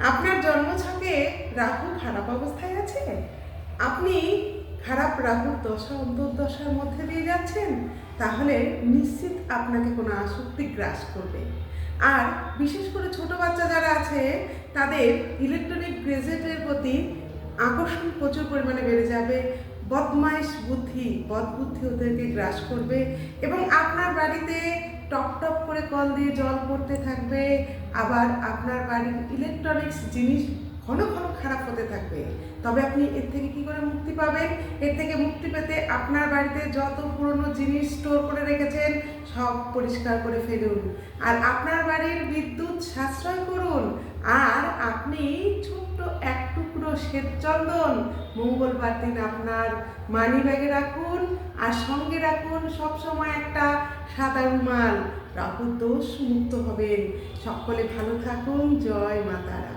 আপনার জন্মছকে রাহু খারাপ অবস্থায় আছে? আপনি খারাপ রাহুর দশা, অন্তর্দশার মধ্যে দিয়ে যাচ্ছেন, তাহলে নিশ্চিত আপনাকে কোনো আসক্তি গ্রাস করবে। আর বিশেষ করে ছোট বাচ্চা যারা আছে, তাদের ইলেকট্রনিক গ্যাজেটের প্রতি আকর্ষণ প্রচুর পরিমাণে বেড়ে যাবে, বদমাইশ বুদ্ধি বদ বুদ্ধি ওদেরকে গ্রাস করবে এবং আপনার বাড়িতে টপ টপ করে কল দিয়ে জল পড়তে থাকবে, আবার আপনার বাড়ির ইলেকট্রনিক্স জিনিস ঘন ঘন খারাপ হতে থাকবে। তবে আপনি এর থেকে কি করে মুক্তি পাবেন? এর থেকে মুক্তি পেতে আপনার বাড়িতে যত পুরনো জিনিস স্টোর করে রেখেছেন, সব পরিষ্কার করে ফেলুন। আর আপনার বাড়ির বিদ্যুৎ সাশ্রয় করুন। আর আপনি ছোট্ট এক টুকরো শ্বেতচন্দন মঙ্গলবার দিন আপনার মানি ব্যাগে রাখুন, আর সঙ্গে রাখুন সবসময় একটা সাদা রুমাল। রাহু দোষ মুক্ত হবেন। সকলে ভালো থাকুন। জয় মাতারা